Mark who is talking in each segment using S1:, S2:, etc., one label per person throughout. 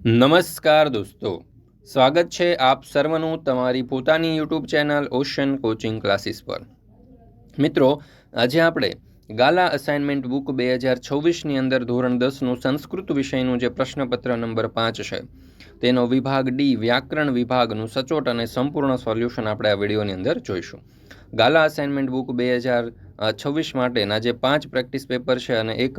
S1: નમસ્કાર દોસ્તો. સ્વાગત છે આપ સર્વનું તમારી પોતાની YouTube channel ocean coaching classes પર. મિત્રો, આજે આપણે ગાલા અસાઇનમેન્ટ બુક બે હજાર છવ્વીસની અંદર ધોરણ દસનું સંસ્કૃત વિષયનું જે પ્રશ્નપત્ર નંબર પાંચ છે, તેનો વિભાગ ડી, વ્યાકરણ વિભાગનું સચોટ અને સંપૂર્ણ સોલ્યુશન આપણે આ વિડીયોની અંદર જોઈશું. ગાલા અસાઇનમેન્ટ બુક બે હજાર છવ્વીસ માટેના જે પાંચ પ્રેક્ટિસ પેપર છે અને એક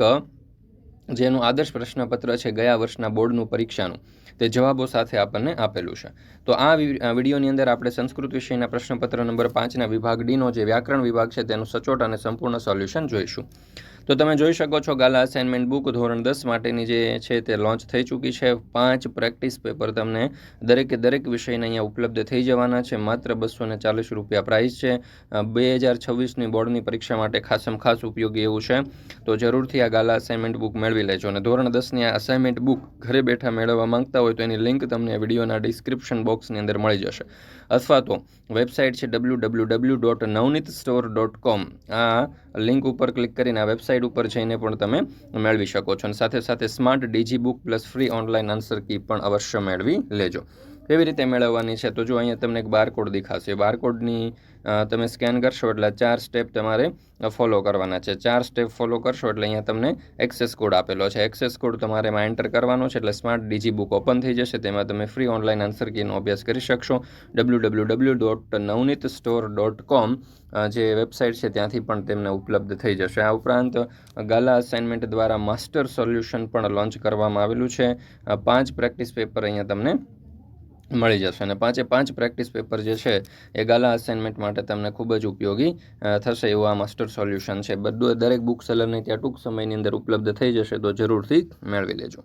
S1: જેનું આદર્શ પ્રશ્નપત્ર છે ગયા વર્ષના બોર્ડનું પરીક્ષાનું. તે જવાબો સાથે આપણને આપેલું છે. તો આ વિડીયોની અંદર આપણે સંસ્કૃત વિષયના પ્રશ્નપત્ર નંબર પાંચના વિભાગ ડીનો જે વ્યાકરણ વિભાગ છે તેનું સચોટ અને સંપૂર્ણ સોલ્યુશન જોઈશું. તો તમે જોઈ શકો છો ગાલા અસાઇનમેન્ટ બુક ધોરણ દસ માટેની જે છે તે લોન્ચ થઈ ચૂકી છે. પાંચ પ્રેક્ટિસ પેપર તમને દરેકે દરેક વિષયને અહીંયા ઉપલબ્ધ થઈ જવાના છે. માત્ર બસો ને ચાલીસ રૂપિયા પ્રાઇસ છે. બે હજાર છવ્વીસની બોર્ડની પરીક્ષા માટે ખાસમ ખાસ ઉપયોગી એવું છે. તો જરૂરથી આ ગાલા અસાઇનમેન્ટ બુક મેળવી લેજો. અને ધોરણ દસની આ અસાઇનમેન્ટ બુક ઘરે બેઠા મેળવવા માંગતા હોય તો એની લિંક તમને વિડીયોના ડિસ્ક્રિપ્શન બોક્સની અંદર મળી જશે. અથવા તો વેબસાઇટ છે W W W dot Navneet store dot com આ લિંક ઉપર ક્લિક કરીને આ વેબસાઇટ ઉપર જઈને પણ તમે મેળવી શકો છો. અને સાથે સાથે smart digi book plus free online answer key પણ અવશ્ય મેળવી લેજો. કેવી રીતે મેળવવાની છે? તો જો અહીંયા તમને એક બારકોડ દેખાશે. બારકોડની તમે સ્કેન કરશો એટલે ચાર સ્ટેપ તમારે ફોલો કરવાના છે. ચાર સ્ટેપ ફોલો કરશો એટલે અહીંયા તમને એક્સેસ કોડ આપેલો છે. એક્સેસ કોડ તમારે એમાં એન્ટર કરવાનો છે એટલે સ્માર્ટ ડીજી બુક ઓપન થઈ જશે. તેમાં તમે ફ્રી ઓનલાઈન આન્સર કીનો અભ્યાસ કરી શકશો. W W W dot Navneet store dot com જે વેબસાઇટ છે ત્યાંથી પણ તેમને ઉપલબ્ધ થઈ જશે. આ ઉપરાંત, ગાલા અસાઇનમેન્ટ દ્વારા માસ્ટર સોલ્યુશન પણ લોન્ચ કરવામાં આવેલું છે. પાંચ પ્રેક્ટિસ પેપર અહીંયા તમને મળી જશે અને પાંચે પાંચ પ્રેક્ટિસ પેપર જે છે, એ ગાલા અસાઇનમેન્ટ માટે તમને ખૂબ જ ઉપયોગી થશે એવું આ માસ્ટર સોલ્યુશન છે. બધું, દરેક બુક સેલરને ત્યાં ટૂંક સમયની અંદર ઉપલબ્ધ થઈ જશે તો જરૂરથી મેળવી લેજો.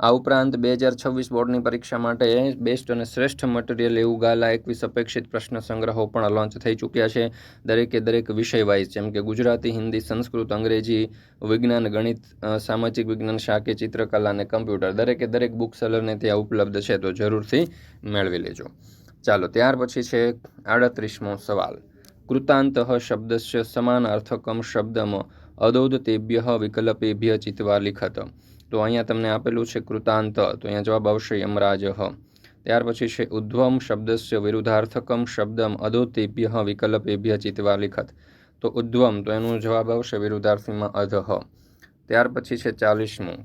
S1: આ ઉપરાંત બે હજાર છવ્વીસ બોર્ડની પરીક્ષા માટે બેસ્ટ અને શ્રેષ્ઠ મટીરિયલ એવું ગાલા એકવીસ અપેક્ષિત પ્રશ્ન સંગ્રહો પણ લોન્ચ થઈ ચૂક્યા છે. દરેકે દરેક વિષય વાઇઝ જેમ કે ગુજરાતી, હિન્દી, સંસ્કૃત, અંગ્રેજી, વિજ્ઞાન, ગણિત સામાજિક વિજ્ઞાન, શાકે, ચિત્રકલા અને કમ્પ્યુટર, દરેકે દરેક બુક સેલરને ત્યાં ઉપલબ્ધ છે, તો જરૂરથી મેળવી લેજો. ચાલો, ત્યાર પછી છે આડત્રીસમો સવાલ. કૃતાંત શબ્દસ્ય સમાનાર્થકમ શબ્દમ, અદોદ તેભ્ય વિકલ્પેભ્ય ચિત્વા લિખત. તો અહીંયા તમને આપેલું છે કૃતાંત, તો અહીંયા જવાબ આવશે યમરાજ ત્યાર પછી છે ઉદ્ધવમ શબ્દસ્ય વિરુદ્ધાર્થકમ શબ્દમ અધોતેભ્ય વિકલ્પેભ્ય ચિતવા લિખત. તો ઉદ્ધવમ તો એનો જવાબ આવશે વિરુદ્ધાર્થીમાં અધઃ ત્યાર પછી છે ચાલીસમું.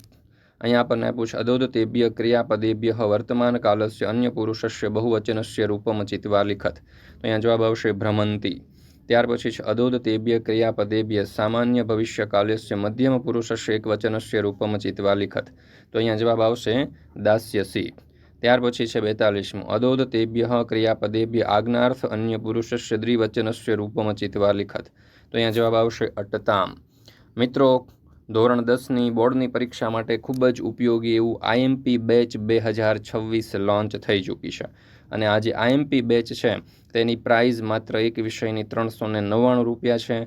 S1: અહીંયા આપણને આપ્યું છે અધોદતેભ્ય ક્રિયાપદેભ્ય વર્તમાન કાલસ્ય અન્ય પુરુષસ્ય બહુવચનસ્ય રૂપમ ચિતવા લિખત. તો અહીંયા જવાબ આવશે ભ્રમંતી. ત્યાર પછી છે અદોદ તેભ્ય ક્રિયાપદેભ્ય સામાન્ય ભવિષ્ય કાલ્યસ્ય મધ્યમ પુરુષસ્ય એક વચનસ્ય રૂપમ ચિતવા લિખત. તો અહીંયા જવાબ આવશે દાસ્યસી ત્યાર પછી છે બેતાલીસમું. અદોદ તેભ્ય ક્રિયાપદેભ્ય આજ્ઞાર્થ અન્ય પુરુષસ્ય દ્વિવચનસ્ય રૂપમ ચિતવા લિખત. તો અહીંયા જવાબ આવશે અટતામ. મિત્રો, ધોરણ દસની બોર્ડની પરીક્ષા માટે ખૂબ જ ઉપયોગી એવું આઈએમપી બેચ બે હજાર છવ્વીસ લોન્ચ થઈ ચૂકી છે. અને આ જે આઈએમપી બેચ છે તેની પ્રાઇઝ માત્ર એક વિષયની ત્રણસો ને નવ્વાણું રૂપિયા છે.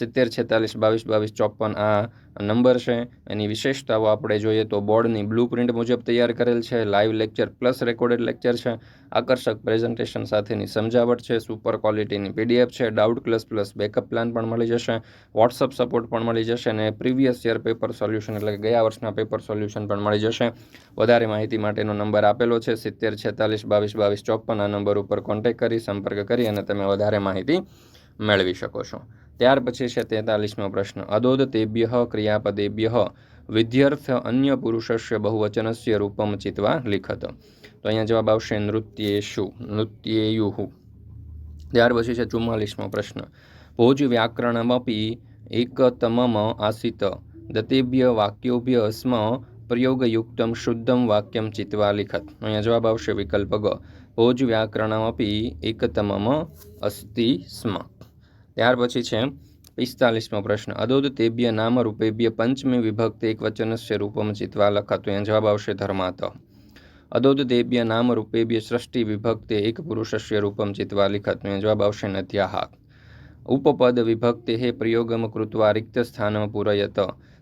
S1: સિત્તેર, છેતાલીસ, બાવીસ બાવીસ ચોપન આ નંબર છે. એની વિશેષતાઓ આપણે જોઈએ તો બોર્ડની બ્લુ પ્રિન્ટ મુજબ તૈયાર કરેલ છે. Live lecture plus recorded lecture છે. આકર્ષક પ્રેઝન્ટેશન સાથેની સમજાવટ છે. સુપર ક્વોલિટીની પીડીએફ છે. Doubt plus plus backup plan પણ મળી જશે. વોટ્સઅપ સપોર્ટ પણ મળી જશે અને પ્રીવિયસ યર પેપર સોલ્યુશન એટલે કે ગયા વર્ષના પેપર સોલ્યુશન પણ મળી જશે. વધારે માહિતી માટેનો નંબર આપેલો છે. સિત્તેર, છેતાલીસ, બાવીસ બાવીસ ચોપન આ નંબર ઉપર કોન્ટેક્ટ કરી સંપર્ક કરી અને તમે વધારે માહિતી મેળવી શકો છો. ત્યાર પછી છે તેતાલીસમો પ્રશ્ન. અદોદ તેભ્ય ક્રિયાપદેભ્ય વિદ્યર્થ અન્ય પુરુષસ્ય બહુવચનસ્ય રૂપમ ચિત્વા લિખત. તો અહીંયા જવાબ આવશે નૃત્યેશુ. નૃત્યેયુ ત્યાર પછી છે ચુમ્માલીસમો પ્રશ્ન. ભોજ વ્યાકરણમપી એકતમમ આસિત. દતેભ્ય વાક્યોભ્ય સ્મ પ્રયોગયુક્તમ શુદ્ધમ વાક્યમ ચિત્વા લિખત અહીંયા જવાબ આવશે વિકલ્પ ગ ભોજ વ્યાકરણમપી એકતમમ અસ્તિ સ્મ ત્યાર પછી છે પિસ્તાલીસમો પ્રશ્ન અદોદ તેભ્ય નામ રૂપેભ્ય પંચમી વિભક્ત એક વચનસ્ય રૂપમ ચિત્વા લખત અહીંયા જવાબ આવશે ધર્માત અદોદ દેભ્ય નામ રૂપેભ્ય સૃષ્ટિ વિભક્તે એક પુરુષસ્ય રૂપમ ચિત્વા લિખત અહીંયા જવાબ આવશે નત્યાહાક ઉપપદ વિભક્તે હે પ્રયોગમ કૃત્વા રિક્ત સ્થાનમ પૂરયત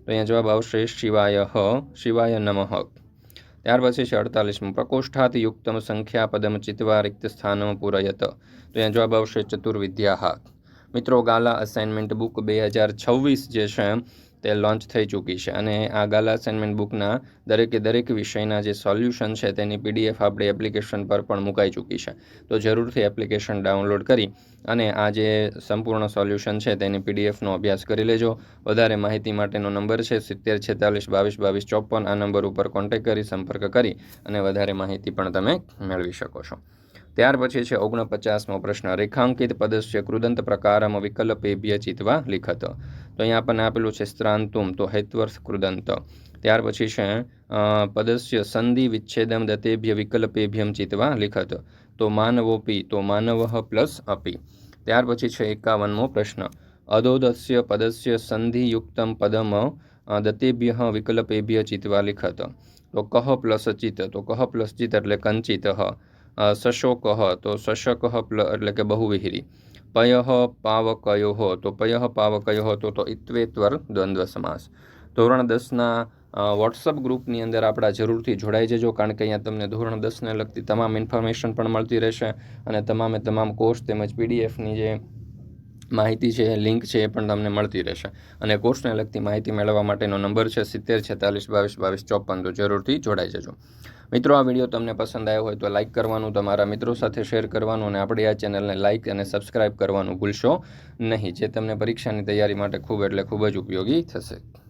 S1: તો અહીંયા જવાબ આવશે શિવાય હ, શિવાય નમઃ. ત્યાર પછી છે અડતાલીસમું. પ્રકોષ્ઠાત યુક્તમ સંખ્યા પદમ ચિત્વા રિક્ત સ્થાનમ પૂરયત. તો અહીંયા જવાબ આવશે ચતુર્વિદ્યા. મિત્રો, ગાલા અસાઇનમેન્ટ બુક બે હજાર છવ્વીસ જે છે તે લોન્ચ થઈ ચૂકી છે. અને આ ગાલા અસાઇનમેન્ટ બુકના દરેકે દરેક વિષયના જે સોલ્યુશન છે તેની પીડીએફ આપણી એપ્લિકેશન પર પણ મુકાઈ ચૂકી છે. તો જરૂરથી એપ્લિકેશન ડાઉનલોડ કરી અને આ જે સંપૂર્ણ સોલ્યુશન છે તેની પીડીએફનો અભ્યાસ કરી લેજો. વધારે માહિતી માટેનો નંબર છે સિત્તેર છેતાલીસ બાવીસ બાવીસ ચોપન. આ નંબર ઉપર કોન્ટેક કરી, સંપર્ક કરી અને વધારે માહિતી પણ તમે મેળવી શકો છો. ત્યાર પછી છે ઓગણપચાસમો પ્રશ્ન. રેખાંકિત પદસ્ય કૃદંત પ્રકારમ વિકલ્પેભ્ય ચિતવા લિખત. તો અહીંયા આપણને આપેલું છે સ્ત્રાંતુમ, તો હેત્વર્થ કૃદંત. ત્યાર પછી છે પદસ્ય સંધિ વિચ્છેદમ દતેભ્ય વિકલ્પેભ્યમ ચિત્વા લિખત. તો માનવોપી, તો માનવ પ્લસ અપી. ત્યાર પછી છે એકાવનમો પ્રશ્ન. અદોદસ્ય પદસ્ય સંધિયુક્તમ પદમ દતેભ્ય વિકલ્પેભ્ય ચિત્વા લિખત. તો કહ પ્લસ ચિત તો કહ પ્લસ ચિત એટલે કંચિત. અ, તો પ્લ એટલે કે બહુવિહિરી. પયઃ પાવકયો તો પયઃ પાવકયો તો તો ઇત્વેત્વર દ્વંદ્વ સમાસ. ધોરણ દસના વોટ્સઅપ ગ્રુપની અંદર આપણા જરૂરથી જોડાઈ જજો કારણ કે અહીંયા તમને ધોરણ દસને લગતી તમામ ઇન્ફોર્મેશન પણ મળતી રહેશે અને તમામે તમામ કોર્સ તેમજ પીડીએફની જે માહિતી છે, લિંક છે એ પણ તમને મળતી રહેશે. અને કોર્સને લગતી માહિતી મેળવવા માટેનો નંબર છે સિત્તેર છેતાલીસ બાવીસ બાવીસ ચોપન તો જરૂરથી જોડાઈ જજો. મિત્રો, આ વીડિયો તમને પસંદ આવ્યો હોય તો લાઇક કરવાનું, તમારા મિત્રો સાથે શેર કરવાનું અને આપણી આ ચેનલને લાઇક અને સબસ્ક્રાઇબ કરવાનું ભૂલશો નહીં. જે તમને પરીક્ષાની તૈયારી માટે ખૂબ એટલે ખૂબ જ ઉપયોગી થશે.